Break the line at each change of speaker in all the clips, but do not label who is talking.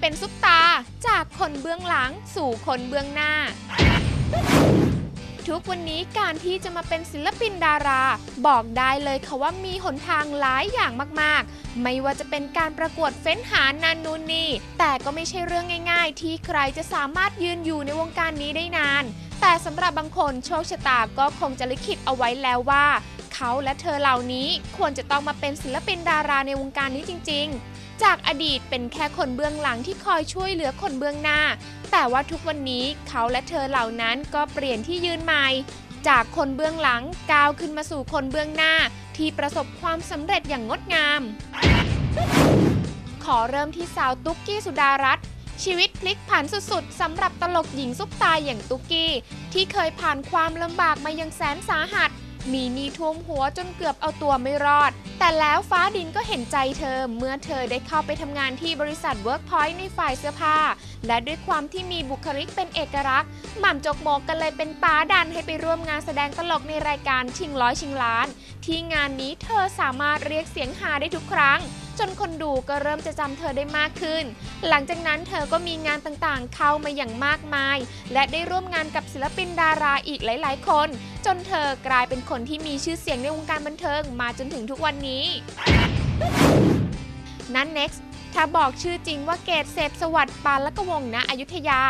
เป็นซุปตา จากคนเบื้องหลังสู่คนเบื้องหน้า ทุกวันนี้การที่จะมาเป็นศิลปินดารา บอกได้เลยค่ะว่ามีหนทางหลายอย่างมากๆ ไม่ว่าจะเป็นการประกวดเฟ้นหานันนูนนี่ แต่ก็ไม่ใช่เรื่องง่ายๆ ที่ใครจะสามารถยืนอยู่ในวงการนี้ได้นาน แต่สำหรับบางคนโชคชะตาก็คงจะลิขิตเอาไว้แล้วว่า เขาและเธอเหล่านี้ควรจะต้องมาเป็นศิลปินดาราในวงการนี้จริง ๆ จากอดีตเป็นแค่คนเบื้องหลังที่คอยช่วยเหลือคนเบื้องหน้า แต่ว่าทุกวันนี้เขาและเธอเหล่านั้นก็เปลี่ยนที่ยืนใหม่ จากคนเบื้องหลังก้าวขึ้นมาสู่คนเบื้องหน้า ที่ประสบความสำเร็จอย่างงดงาม ขอเริ่มที่สาวตุ๊กกี้สุดารัตน์ชีวิตพลิกผันสุดๆสำหรับตลกหญิงซุปตาอย่างตุ๊กกี้ ที่เคยผ่านความลำบากมายังแสนสาหัส มีหนี้ท่วมหัวจนเกือบเอาตัวไม่รอด แต่แล้วฟ้าดินก็เห็นใจเธอ เมื่อเธอได้เข้าไปทำงานที่บริษัท Workpoint ในฝ่ายเสื้อผ้า และด้วยความที่มีบุคลิกเป็นเอกลักษณ์ หม่ำจกโมกกันเลยเป็นป้าดันให้ไปร่วมงานแสดงตลกในรายการชิงร้อยชิงล้าน ที่งานนี้เธอสามารถเรียกเสียงฮาได้ทุกครั้ง จนคนดูก็เริ่มจะจำเธอได้มากขึ้น หลังจากนั้นเธอก็มีงานต่างๆ เข้ามาอย่างมากมาย และได้ร่วมงานกับศิลปินดาราอีกหลาย ๆ คน จนเธอกลายเป็นคนที่มีชื่อเสียงในวงการบันเทิงมาจนถึงทุกวันนี้ นั้น next ถ้าบอกชื่อจริงว่าเกตเสพสวัสดิ์ปานละกวงศ์ณอยุธยา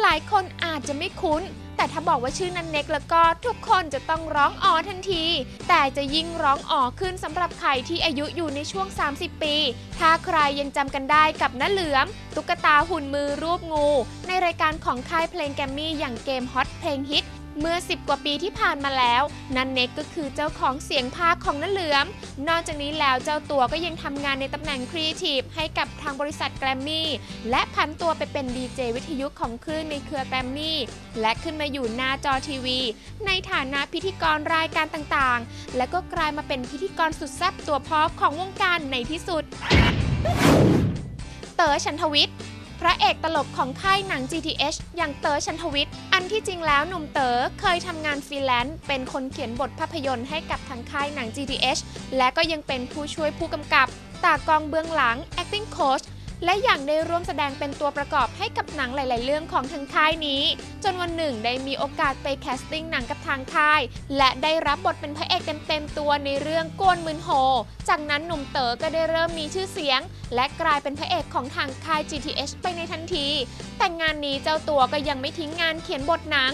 หลายคนอาจจะไม่คุ้น แต่ถ้าบอกว่าชื่อนันเน็กแล้วก็ทุกคนจะต้องร้องอ๋อทันที แต่จะยิ่งร้องอ๋อขึ้นสำหรับใครที่อายุอยู่ในช่วง 30 ปี ถ้าใครยังจำกันได้กับน้าเหลือม ตุ๊กตาหุ่นมือรูปงู ในรายการของค่ายเพลงแกรมมี่อย่างเกมฮอตเพลงฮิต เมื่อ 10 กว่าปีที่ผ่านมาแล้ว นันเน็กก็คือเจ้าของเสียงภาคของน้าเหลือม นอกจากนี้แล้วเจ้าตัวก็ยังทำงานในตำแหน่งครีเอทีฟให้กับทางบริษัทแกรมมี่ และพันตัวไปเป็นดีเจวิทยุของคลื่นในเครือแกรมมี่ และขึ้นมาอยู่หน้าจอทีวี ในฐานะพิธีกรรายการต่างๆ และก็กลายมาเป็นพิธีกรสุดแซ่บตัวพ่อของวงการในที่สุด เต๋อชันทวิทย์ ระเอกตลกของค่ายหนัง GTH อย่างเต๋อชันทวิทย์ อันที่จริงแล้วหนุ่มเต๋อเคยทำงานฟรีแลนซ์เป็นคนเขียนบทภาพยนตร์ให้กับทางค่ายหนัง GTH และก็ยังเป็นผู้ช่วยผู้กำกับ ตากองเบื้องหลัง acting coach และอย่างได้ร่วมแสดงเป็นตัวประกอบให้กับหนังหลาย ๆ เรื่องของทางค่ายนี้ จนวันหนึ่งได้มีโอกาสไปแคสติ้งหนังกับทางค่าย และได้รับบทเป็นพระเอกเต็ม ๆ ตัวในเรื่องโกนมืนโฮ จากนั้นหนุ่มเต๋อก็ได้เริ่มมีชื่อเสียง และกลายเป็นพระเอกของทางค่าย GTH ไปในทันที แต่งานนี้เจ้าตัวก็ยังไม่ทิ้งงานเขียนบทหนัง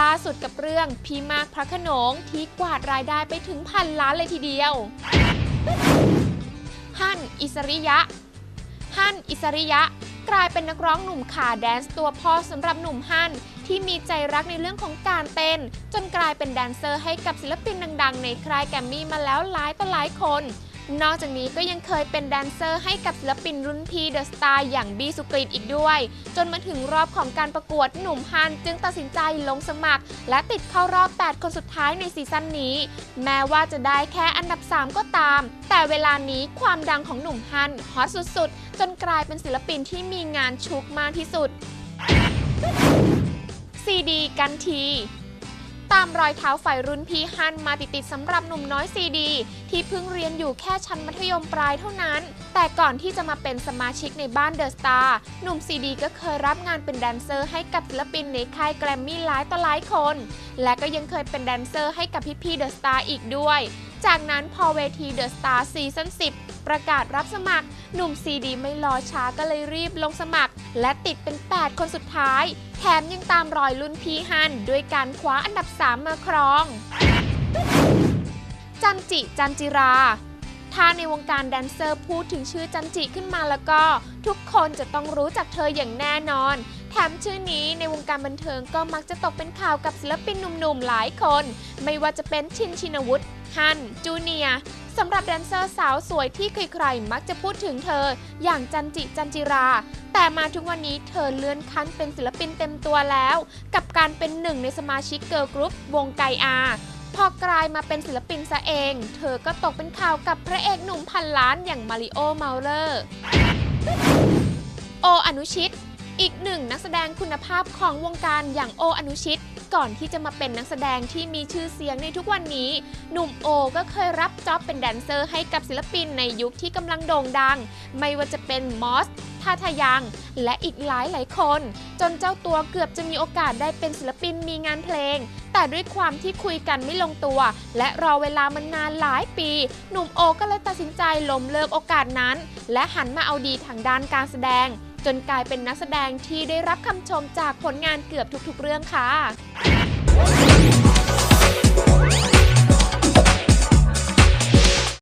ล่าสุดกับเรื่องพี่มากพระขนงที่กวาดรายได้ไปถึงพันล้านเลยทีเดียว ฮั่น อิสริยะ ฮั่นอิสริยะ กลายเป็นนักร้องหนุ่มขาแดนซ์ตัวพ่อสำหรับหนุ่มฮั่นที่มีใจรักในเรื่องของการเต้น จนกลายเป็นแดนเซอร์ให้กับศิลปินดัง ๆ ในคลายแกมมี่มาแล้วหลายต่อหลายคน นอกจากนี้ก็ยังเคยเป็นแดนเซอร์ให้กับศิลปินรุ่นพี่เดอะสตาร์อย่างบีสุกริตอีกด้วย จนมาถึงรอบของการประกวดหนุ่มฮันจึงตัดสินใจลงสมัคร และติดเข้ารอบ 8 คนสุดท้ายในซีซั่นนี้ แม้ว่าจะได้แค่อันดับ 3 ก็ตาม แต่เวลานี้ความดังของหนุ่มฮันฮอตสุดๆ จนกลายเป็นศิลปินที่มีงานชุกมากที่สุดซีดีกันที ตามรอยเท้าฝ่ายรุ่นพี่ฮันมาติดๆสำหรับหนุ่มน้อยซีดี ที่เพิ่งเรียนอยู่แค่ชั้นมัธยมปลายเท่านั้น แต่ก่อนที่จะมาเป็นสมาชิกในบ้านเดอะสตาร์หนุ่มซีดีก็เคยรับงานเป็นแดนเซอร์ให้กับศิลปินในค่ายแกรมมี่หลายต่อหลายคน และก็ยังเคยเป็นแดนเซอร์ให้กับพี่ๆเดอะสตาร์อีกด้วย จากนั้นพอเวทีเดอะสตาร์ซีซั่น10 ประกาศรับสมัคร หนุ่มซีดีไม่รอช้าก็เลยรีบลงสมัคร และติดเป็น 8 คนสุดท้าย แถมยังตามรอยรุ่นพี่ฮันด้วยการคว้าอันดับ 3 มาครอง จันจิจันจิราถ้าในวงการแดนเซอร์พูดถึงชื่อจันจิขึ้นมาแล้วก็ ทุกคนจะต้องรู้จักเธออย่างแน่นอน แถมชื่อนี้ในวงการบันเทิงก็มักจะตกเป็นข่าวกับศิลปินหนุ่มๆหลายคน ไม่ว่าจะเป็นชินชินวุฒิฮัน จูเนีย สำหรับแดนเซอร์สาวสวยที่ใครๆมักจะพูดถึงเธอ อย่างจันจิจันจิรา แต่มาทุกวันนี้เธอเลื่อนขั้นเป็นศิลปินเต็มตัวแล้ว กับการเป็นหนึ่งในสมาชิกเกิร์ลกรุ๊ปวงไกอาพอกลายมาเป็นศิลปินซะเอง เธอก็ตกเป็นข่าวกับพระเอกหนุ่มพันล้านอย่างมาริโอเมาเลอร์ โออนุชิต อีกหนึ่งนักแสดงคุณภาพของวงการอย่างโออนุชิต ก่อนที่จะมาเป็นนักแสดงที่มีชื่อเสียงในทุกวันนี้ หนุ่มโอก็เคยรับจ็อบเป็นแดนเซอร์ให้กับศิลปินในยุคที่กำลังโด่งดัง ไม่ว่าจะเป็นมอสท่าทายัง และอีกหลายหลายคน จนเจ้าตัวเกือบจะมีโอกาสได้เป็นศิลปินมีงานเพลง แต่ด้วยความที่คุยกันไม่ลงตัว และรอเวลามันนานหลายปี หนุ่มโอก็เลยตัดสินใจล้มเลิกโอกาสนั้น และหันมาเอาดีทางด้านการแสดง จนกลายเป็นนักแสดงที่ได้รับคำชมจากผลงานเกือบทุกๆ เรื่องค่ะ